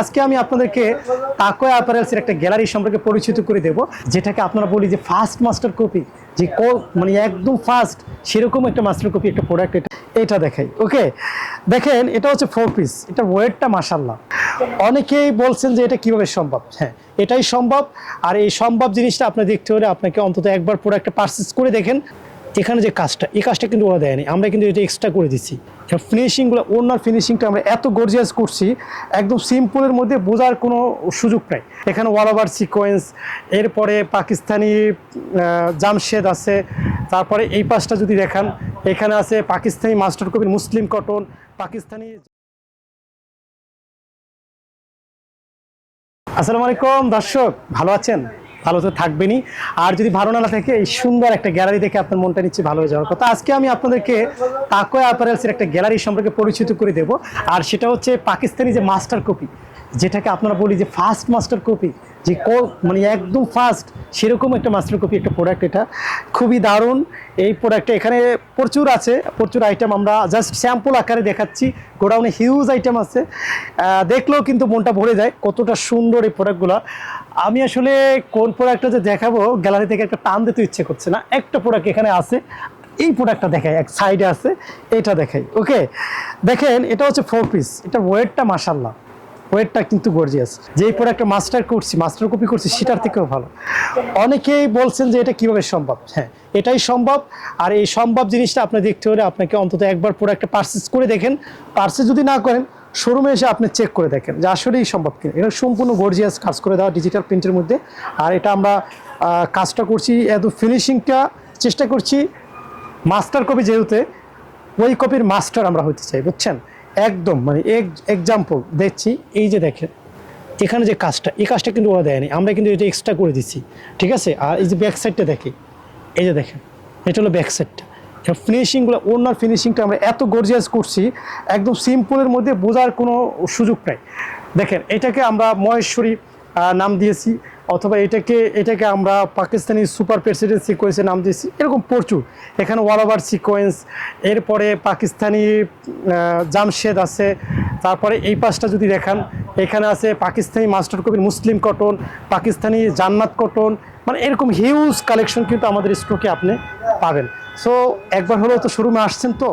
আজকে আমি আপনাদেরকে তাকোয়া অ্যাপারেলসের একটা গ্যালারি সম্পর্কে পরিচিত করে দেব, যেটাকে আপনারা বলি যে ফার্স্ট মাস্টার কপি যে মানে একদম ফার্স্ট সেরকম একটা মাস্টার কপি একটা প্রোডাক্ট এটা। এটা দেখাই ওকে দেখেন, এটা হচ্ছে ফোর পিস এটা ওয়েটটা মাসাল্লাহ অনেকেই বলছেন যে এটা কীভাবে সম্ভব? হ্যাঁ এটাই সম্ভব। আর এই সম্ভব জিনিসটা আপনি দেখতে হলে আপনাকে অন্তত একবার প্রোডাক্টটা পারচেস করে দেখেন। এখানে যে কাজটা, এই কাজটা কিন্তু ওরা দেয়নি। আমরা কিন্তু এটা এক্সট্রা করে দিচ্ছি। ফিনিশিংগুলো ওনার ফিনিশিংটা আমরা এত গর্জিয়াস করছি, একদম সিম্পলের মধ্যে বোঝার কোনো সুযোগ নাই। এখানে ওয়াল ওভার সিকোয়েন্স এরপরে পাকিস্তানি জামশেদ আছে, তারপরে এই পাশটা যদি দেখান, এখানে আছে পাকিস্তানি মাস্টার কপির মুসলিম কটন, পাকিস্তানি আসসালামু আলাইকুম, দর্শক, ভালো আছেন? ভালো তো থাকবেনই। আর যদি ভালো না থাকে, এই সুন্দর একটা গ্যালারি দেখে আপনার মনটা নিচ্ছে ভালো হয়ে যাওয়ার কথা। আজকে আমি আপনাদেরকে তাকোয়া অ্যাপারেলসের একটা গ্যালারি সম্পর্কে পরিচিত করে দেব। আর সেটা হচ্ছে পাকিস্তানি যে মাস্টার কপি যেটাকে আপনারা বলি যে ফার্স্ট মাস্টার কপি যে মানে একদম ফার্স্ট সেরকম একটা মাস্টার কপি একটা প্রোডাক্ট এটা। খুবই দারুণ। এই প্রোডাক্টটা এখানে প্রচুর আছে, প্রচুর আইটেম আমরা জাস্ট স্যাম্পল আকারে দেখাচ্ছি। গোডাউনে হিউজ আইটেম আছে। দেখলেও কিন্তু মনটা ভরে যায় কতটা সুন্দর এই প্রোডাক্টগুলো আমি আসলে কোন প্রোডাক্টটা যে দেখাবো গ্যালারি থেকে একটা টান দিতে ইচ্ছে করছে না। একটা প্রোডাক্ট এখানে আছে। এই প্রোডাক্টটা দেখাই, এক সাইডে আছে। এটা দেখাই ওকে দেখেন, এটা হচ্ছে ফোর পিস এটা ওয়েটটা মাসাল্লাহ ওয়েটটা কিন্তু গর্জিয়াস যেই প্রোডাক্টটা মাস্টার করছি মাস্টার কপি করছি, সেটার থেকেও ভালো। অনেকেই বলছেন যে এটা কীভাবে সম্ভব? হ্যাঁ এটাই সম্ভব। আর এই সম্ভব জিনিসটা আপনি দেখতে হলে আপনাকে অন্তত একবার প্রোডাক্টটা পারচেস করে দেখেন। পারচেস যদি না করেন শোরুমে এসে আপনি চেক করে দেখেন যে আসলেই সম্ভব কিনা। এটা সম্পূর্ণ গর্জিয়াস কাজ করে দেওয়া ডিজিটাল প্রিন্টের মধ্যে। আর এটা আমরা কাজটা করছি, এত ফিনিশিংটা চেষ্টা করছি। মাস্টার কপি যেহেতু, ওই কপির মাস্টার আমরা হতে চাই, বুঝছেন? একদম মানে এক্সাম্পল দেখছি, এই যে দেখেন, এখানে যে কাজটা, এই কাজটা কিন্তু ওরা দেয়নি। আমরা কিন্তু এটা এক্সট্রা করে দিচ্ছি, ঠিক আছে? আর এই যে ব্যাক সাইডটা দেখি, এই যে দেখেন, এটা হলো ব্যাক সাইডটা ফিনিশিংগুলো ওনার ফিনিশিংটা আমরা এত গর্জিয়াস করছি, একদম সিম্পলের মধ্যে বোঝার কোনো সুযোগ নাই। দেখেন, এটাকে আমরা মহেশ্বরী নাম দিয়েছি। অথবা এটাকে এটাকে আমরা পাকিস্তানি সুপার প্রেসিডেন্ট সিকোয়েন্সে নাম দিয়েছি। এরকম প্রচুর। এখানে ওয়াল ওভার সিকোয়েন্স এরপরে পাকিস্তানি জামশেদ আছে। তারপরে এই পাশটা যদি দেখান, এখানে আছে Pakistani master Kabir muslin cotton, Pakistani Jannat cotton মানে এরকম হিউজ কালেকশন কিন্তু আমাদের স্টকে আপনি পাবেন। সো একবার হলেও তো শোরুমে আসছেন তো?